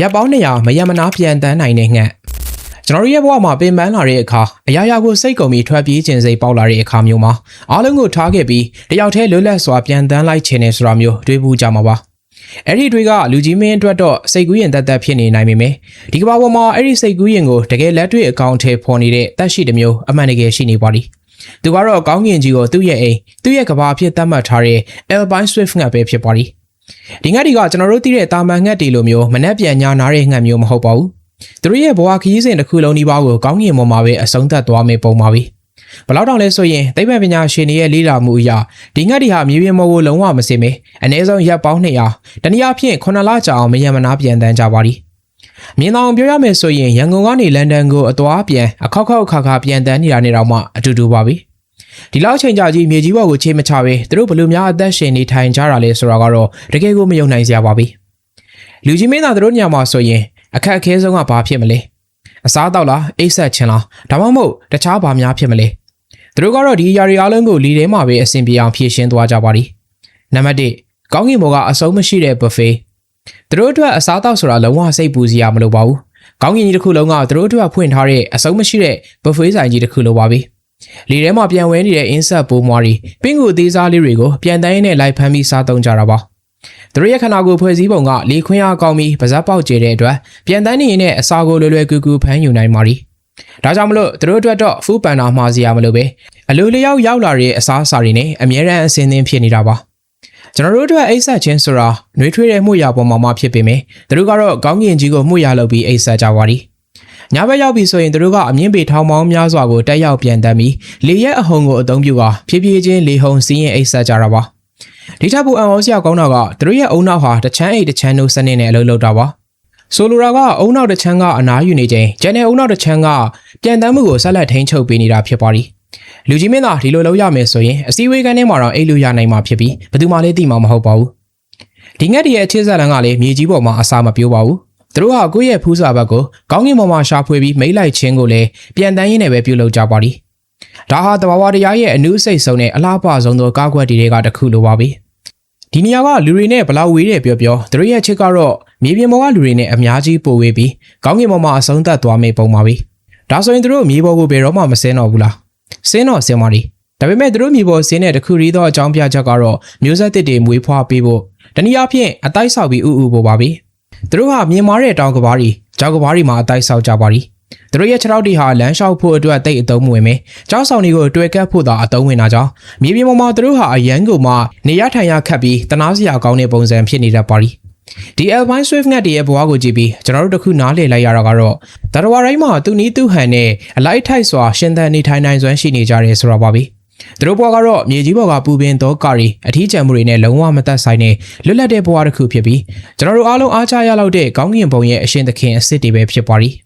ရပ်ပေါင်း200မယမနာပြန်တန်းနိုင်တဲ့ငှက်ကျွန်တော်တို့ရဲ့ဘဝမှာပင်ပန်းလာတဲ့အခါအရာရာကိုစိတ်ကုန်ပြီးထွက်ပြေးခြင်းစိတ်ပေါက်လာတဲ့အခါမျိုးမှာအားလုံးကိုထားခဲ့ပြီးတယောက်တည်းလွတ်လပ်စွာပြန်တန်းလိုက်ခြင်းနဲ့ဆိုတာမျိုးတွေးဘူးကြမှာပါအဲ့ဒီတွေကလူကြီးမင်းအတွက်တော့စိတ်ကူးရင်တက်တက်ဖြစ်နေနိုင်ပေမယ့်ဒီကမ္ဘာပေါ်မှာအဲ့ဒီစိတ်ကူးရင်ကိုတကယ်လက်တွေ့အကောင့်ထဲပေါ်နေတဲ့တက်ရှိတစ်မျိုးအမှန်တကယ်ရှိနေပါသည်သူကတော့ကောင်းကင်ကြီးကိုသူ့ရဲ့အိမ်သူ့ရဲ့ကဘာအဖြစ်သတ်မှတ်ထားတဲ့ Alpine Swift ငှက်ပဲဖြစ်ပါသည် ဒီငှက်တွေကကျွန်တော်တို့သိတဲ့တာမန်ငှက်တွေလိုမျိုးမနှက်ပြန်ညာနာတဲ့ငှက်မျိုးမဟုတ်ပါဘူးသူတို့ရဲ့ဘဝခရီးစဉ်တစ်ခုလုံးဒီပါကိုကောင်းကင်ပေါ်မှာပဲအဆုံးသတ်သွားမယ်ပုံပါပြီဘလောက်တောင်လဲဆိုရင်သိပ္ပံပညာရှင်တွေရဲ့လေ့လာမှုအရဒီငှက်တွေဟာမြေပြင်ပေါ်ကိုလုံးဝမစင်မေအနည်းဆုံးရပ်ပေါင်း200တနည်းအားဖြင့်9လကြာအောင်မယံမနာပြန်တန်းကြပါသည်မြင်အောင်ပြောရမယ်ဆိုရင်ရန်ကုန်ကနေလန်ဒန်ကိုအသွားပြန်အခောက်ခောက်ခါခါပြန်တန်းနေတာနေတော့မှအတူတူပါပဲ ဒီလောက်ချိန်ကြာကြီးမြေကြီးဘော်ကိုချိန်မချပဲသူတို့ဘလို့များအသက်ရှင်နေထိုင်ကြတာလဲဆိုတာကတော့တကယ်ကိုမယုံနိုင်စရာပါပဲလူကြီးမင်းသားတို့ညမှာဆိုရင်အခက်အခဲဆုံးကဘာဖြစ်မလဲအစားတော့လားအိတ်ဆက်ခြင်းလားဒါမှမဟုတ်တခြားဘာများဖြစ်မလဲသူတို့ကတော့ဒီຢာရီအားလုံးကိုလီထဲမှာပဲအဆင်ပြေအောင်ဖြည့်ရှင်းသွားကြပါသည်နံပါတ်1ကောင်းကင်ဘော်ကအစုံမရှိတဲ့ buffet သူတို့အတွက်အစားတော့ဆိုတာလုံးဝစိတ်ပူစရာမလိုပါဘူးကောင်းကင်ကြီးတစ်ခုလုံးကသူတို့အတွက်ဖွင့်ထားတဲ့အစုံမရှိတဲ့ buffet ဆိုင်ကြီးတစ်ခုလိုပါပဲ လေထဲမှာပြန်ဝဲနေတဲ့အင်းဆက်ပိုးမွားတွေပင်းကူသေးစားလေးတွေကိုပြန်တိုင်းနဲ့လိုက်ဖမ်းပြီးစားသုံးကြတာပါသူတို့ရဲ့ခန္ဓာကိုယ်ဖွဲ့စည်းပုံကလေခွင်းအားကောင်းပြီးပါဇက်ပေါက်ကျတဲ့အတွက်ပြန်တန်းနေရင်လည်းအစာကိုလွယ်လွယ်ကူကူဖမ်းယူနိုင်ပါ ರಿ ဒါကြောင့်မလို့သူတို့အတွက်တော့ဖူးပန်တာမှာစရာမလိုပဲအလိုလျောက်ရောက်လာတဲ့အစားအစာတွေနဲ့အမြဲတမ်းအစင်းသင်းဖြစ်နေတာပါကျွန်တော်တို့အတွက်အိတ်ဆက်ခြင်းဆိုတာနှွေးထွေးတဲ့မှုရာပေါ်မှာမှဖြစ်ပေမယ့်သူတို့ကတော့ကောင်းကင်ကြီးကိုမှုရာလုပ်ပြီးအိတ်ဆက်ကြပါ ರಿ ညဘက်ရောက်ပြီဆိုရင်သူတို့ကအမြင့်ပေထောင်ပေါင်းများစွာကိုတက်ရောက်ပြန်တမ်းပြီးလေရက်အဟုန်ကိုအသုံးပြုကာဖြည်းဖြည်းချင်းလေဟုန်စီးရင်အိတ်ဆက်ကြတာပါဒီထက်ပိုအံ့ဩစရာကောင်းတာကသူတို့ရဲ့အုံနောက်ဟာတချမ်းအိတ်တချမ်းတို့စနစ်နဲ့အလုပ်လုပ်တာပါဆိုလိုတာကအုံနောက်တစ်ချမ်းကအနားယူနေချိန်ကျန်တဲ့အုံနောက်တစ်ချမ်းကပြန်တမ်းမှုကိုဆက်လက်ထိန်းချုပ်ပေးနေတာဖြစ်ပါသည်လူကြီးမင်းသားဒီလိုလုပ်ရမယ်ဆိုရင်အစည်းအဝေးကန်းထဲမှာတော့အိတ်လို့ရနိုင်မှာဖြစ်ပြီးဘယ်သူမှလည်းသိမှာမဟုတ်ပါဘူးဒီငက်တရဲ့အခြေဆက်လန်းကလည်းမြေကြီးပေါ်မှာအစာမပြိုးပါဘူး သူတို့ဟာကိုယ့်ရဲ့ဖူးစာဘက်ကိုကောင်းကင်ပေါ်မှာရှာဖွေပြီးမိတ်လိုက်ခြင်းကိုလည်းပြန်တန်းရင်းနဲ့ပဲပြုလုပ်ကြပါသည်ဒါဟာတဘာဝတရားရဲ့အနုစိတ်ဆုံးနဲ့အလားပါဆုံးသောကားကွက်တွေကတစ်ခုလိုပါပဲဒီနေရာကလူတွေနဲ့ဘလောက်ဝေးတယ်ပြောပြောသူတို့ရဲ့ချစ်ကတော့မြေပြင်ပေါ်ကလူတွေနဲ့အများကြီးပိုဝေးပြီးကောင်းကင်ပေါ်မှာအဆုံးသတ်သွားမယ့်ပုံပါပဲဒါဆိုရင်သူတို့မြေပေါ်ကိုဘယ်တော့မှမစင်းတော့ဘူးလားစင်းတော့စင်းပါလိဒါပေမဲ့သူတို့မြေပေါ်စင်းတဲ့တခုရီသောအကြောင်းပြချက်ကတော့မျိုးဆက်တစ်တွေမွေးဖွားပေးဖို့တနည်းအားဖြင့်အတိုက်ဆောက်ပြီးဥဥပို့ပါပဲ သူတို့ဟာမြင်မာတဲ့တောင်ကဘာတွေကြောက်ကဘာတွေမှာအတိုက်ဆောက်ကြပါလိသူတို့ရဲ့ခြေထောက်တွေဟာလမ်းလျှောက်ဖို့အတွက်တိတ်အသုံးမဝင်ပဲကြောက်ဆောင်တွေကိုတွေ့ကပ်ဖို့သာအသုံးဝင်တာကြောင့်မြေပြင်ပေါ်မှာသူတို့ဟာအရန်ကိုမှနေရထိုင်ရခတ်ပြီးတနာစရာကောင်းတဲ့ပုံစံဖြစ်နေတတ်ပါလိဒီ Alpine Swift ငှက်တွေရဲ့ဘဝကိုကြည့်ပြီးကျွန်တော်တို့တခုနားလည်လိုက်ရတာကတော့တရဝရိုင်းမှာသူနီးသူဟန်နဲ့အလိုက်ထိုက်စွာရှင်သန်နေထိုင်နိုင်စွမ်းရှိနေကြတယ်ဆိုတော့ပါပဲ သူတို့ဘဝကတော့မြေကြီးပေါ်ကပူပင်သောကာရီအထီးကျန်မှုတွေနဲ့လုံးဝမသက်ဆိုင်တဲ့လွတ်လပ်တဲ့ဘဝတစ်ခုဖြစ်ပြီးကျွန်တော်တို့အားလုံးအားချရလောက်တဲ့ကောင်းကင်ဘုံရဲ့အရှင်သခင်အစ်စ်တွေပဲဖြစ်ပါ ರಿ